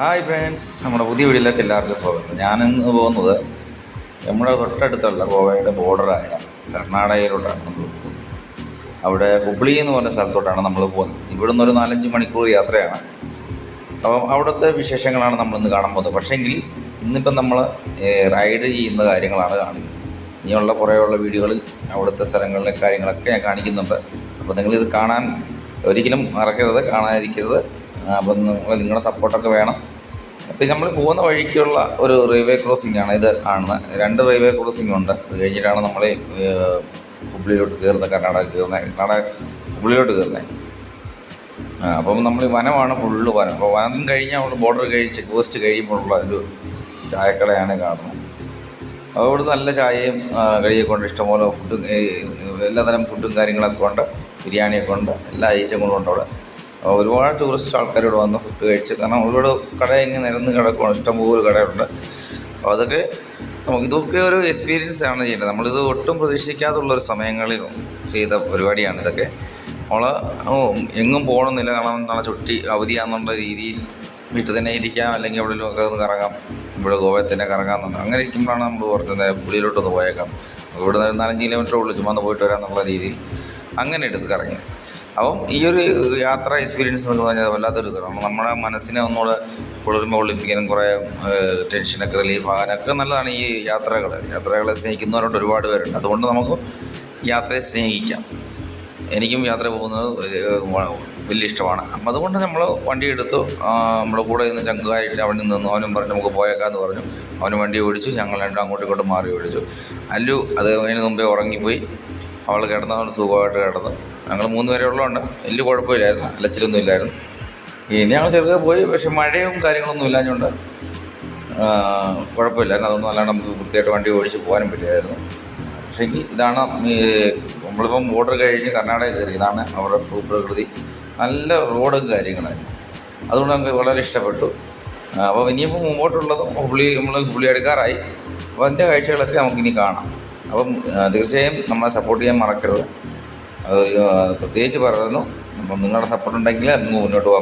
Hi friends നമ്മുടെ പുതിയ വീഡിയോയിലേക്ക് എല്ലാവർക്കും സ്വാഗതം. ഞാനിന്ന് പോകുന്നത് നമ്മുടെ തൊട്ടടുത്തുള്ള ഗോവയുടെ ബോർഡറായ കർണാടകയിലോട്ടാണ് നമ്മൾ അവിടെ ഹുബ്ലി എന്ന് പറഞ്ഞ സ്ഥലത്തോട്ടാണ് നമ്മൾ പോകുന്നത്. ഇവിടുന്ന് ഒരു നാലഞ്ച് മണിക്കൂർ യാത്രയാണ്. അപ്പം അവിടുത്തെ വിശേഷങ്ങളാണ് നമ്മളിന്ന് കാണാൻ പോകുന്നത്. പക്ഷേങ്കിൽ ഇന്നിപ്പം നമ്മൾ റൈഡ് ചെയ്യുന്ന കാര്യങ്ങളാണ് കാണിക്കുന്നത്. ഇനിയുള്ള കുറേയുള്ള വീഡിയോകളിൽ അവിടുത്തെ സ്ഥലങ്ങളിലെ കാര്യങ്ങളൊക്കെ ഞാൻ കാണിക്കുന്നുണ്ട്. അപ്പോൾ നിങ്ങളിത് കാണാൻ ഒരിക്കലും മറക്കരുത് കാണാതിരിക്കരുത്. അപ്പം നിങ്ങൾ നിങ്ങളുടെ സപ്പോർട്ടൊക്കെ വേണം. അപ്പം നമ്മൾ പോകുന്ന വഴിക്കുള്ള ഒരു റെയിൽവേ ക്രോസിംഗ് ആണ് ഇത് കാണുന്നത് രണ്ട് റെയിൽവേ ക്രോസിംഗ് ഉണ്ട്. അത് കഴിഞ്ഞിട്ടാണ് നമ്മൾ ഹുബ്ലിയിലോട്ട് കയറുന്നത് കർണാടക കയറുന്നത് കർണാടക ഹുബ്ലിയിലോട്ട് കയറുന്നത് അപ്പം നമ്മൾ വനമാണ് ഫുള്ള് വനം. അപ്പോൾ വനം കഴിഞ്ഞ് നമ്മൾ ബോർഡർ കഴിച്ച് ചെക്ക് പോസ്റ്റ് കഴിയുമ്പോഴുള്ള ഒരു ചായക്കടയാണ് കാണുന്നത് അപ്പോൾ ഇവിടെ നല്ല ചായയും കഴിയൊക്കെ ഇഷ്ടംപോലെ ഫുഡും എല്ലാതരം ഫുഡും കാര്യങ്ങളൊക്കെ ഉണ്ട്. ബിരിയാണിയൊക്കെ ഉണ്ട്. എല്ലാ ഐറ്റങ്ങളും ഉണ്ട് അവിടെ. ഒരുപാട് ടൂറിസ്റ്റ് ആൾക്കാർ ഇവിടെ വന്ന് ഫുഡ് കഴിച്ച് കാരണം ഒരുപാട് കട ഇങ്ങനെ നിരന്ന് കിടക്കുവാണ്. ഇഷ്ടംപോലെ കടയുണ്ട്. അപ്പോൾ അതൊക്കെ നമുക്ക് ഇതൊക്കെ ഒരു എക്സ്പീരിയൻസ് ആണ് ചെയ്യേണ്ടത്. നമ്മളിത് ഒട്ടും പ്രതീക്ഷിക്കാതുള്ള ഒരു സമയങ്ങളിൽ ചെയ്ത പരിപാടിയാണ് ഇതൊക്കെ. നമ്മൾ എങ്ങും പോകണമെന്നില്ല കാരണം നാളെ ചുട്ടി അവധിയാണെന്നുള്ള രീതിയിൽ വീട്ടിൽ തന്നെ ഇരിക്കാം. അല്ലെങ്കിൽ എവിടെയെങ്കിലും ഒന്ന് കറങ്ങാം. ഇവിടെ ഗോവയിൽ തന്നെ കറങ്ങാമെന്നുണ്ട്. അങ്ങനെ ഇരിക്കുമ്പോഴാണ് നമ്മൾ ഓർക്കുന്നത് പുള്ളിയിലോട്ടൊന്ന് പോയേക്കാം. ഇവിടെ നിന്ന് നാലഞ്ച് കിലോമീറ്റർ ഉള്ളിൽ ചുമ്മാ പോയിട്ട് വരാമെന്നുള്ള രീതിയിൽ അങ്ങനെ എടുത്ത് കറങ്ങി. അപ്പം ഈ ഒരു യാത്ര എക്സ്പീരിയൻസ് എന്ന് പറഞ്ഞാൽ വല്ലാത്തൊരു കാരണം നമ്മുടെ മനസ്സിനെ ഒന്നുകൂടെ കുളിർമ ഒളിപ്പിക്കാനും കുറേ ടെൻഷനൊക്കെ റിലീഫ് ആകാനൊക്കെ നല്ലതാണ് ഈ യാത്രകൾ യാത്രകളെ സ്നേഹിക്കുന്നവരുണ്ട് ഒരുപാട് പേരുണ്ട്. അതുകൊണ്ട് നമുക്ക് യാത്രയെ സ്നേഹിക്കാം. എനിക്കും യാത്ര പോകുന്നത് വലിയ ഇഷ്ടമാണ്. അപ്പം അതുകൊണ്ട് നമ്മൾ വണ്ടി എടുത്തു നമ്മുടെ കൂടെ നിന്ന് ചങ്കായിട്ട് അവിടെ നിന്ന് അവനും പറഞ്ഞു നമുക്ക് പോയേക്കാന്ന് പറഞ്ഞു. അവന് വണ്ടി ഓടിച്ചു ഞങ്ങൾ രണ്ടും അങ്ങോട്ടും ഇങ്ങോട്ടും മാറി ഓടിച്ചു. അല്ലു അത് അതിന് മുമ്പേ ഉറങ്ങിപ്പോയി. അവൾ കിടന്ന് അവൾ സുഖമായിട്ട് കിടന്നു. ഞങ്ങൾ മൂന്ന് പേരെ ഉള്ളതുകൊണ്ട് വലിയ കുഴപ്പമില്ലായിരുന്നു. അലച്ചിലൊന്നും ഇല്ലായിരുന്നു. ഇനി ഞങ്ങൾ ചെറുതെ പോയി പക്ഷെ മഴയും കാര്യങ്ങളൊന്നും ഇല്ലാഞ്ഞുകൊണ്ട് കുഴപ്പമില്ലായിരുന്നു. അതുകൊണ്ട് നല്ലോണം നമുക്ക് വൃത്തിയായിട്ട് വണ്ടി ഓടിച്ച് പോകാനും പറ്റിയായിരുന്നു പക്ഷേ ഇതാണ് ഈ നമ്മളിപ്പം ബോർഡർ കഴിഞ്ഞ് കർണാടക കയറി. ഇതാണ് അവരുടെ ഭൂപ്രകൃതി നല്ല റോഡും കാര്യങ്ങളായിരുന്നു. അതുകൊണ്ട് നമുക്ക് വളരെ ഇഷ്ടപ്പെട്ടു. അപ്പോൾ ഇനിയിപ്പോൾ മുമ്പോട്ടുള്ളതും പുള്ളി നമ്മൾ പുള്ളി എടുക്കാറായി അപ്പോൾ അതിന്റെ കാഴ്ചകളൊക്കെ നമുക്കിനി കാണാം. അപ്പം തീർച്ചയായും നമ്മളെ സപ്പോർട്ട് ചെയ്യാൻ മറക്കരുത്. അത് പ്രത്യേകിച്ച് പറയുന്നു അപ്പം നിങ്ങളുടെ സപ്പോർട്ട് ഉണ്ടെങ്കിൽ നമുക്ക് മുന്നോട്ട് പോകാൻ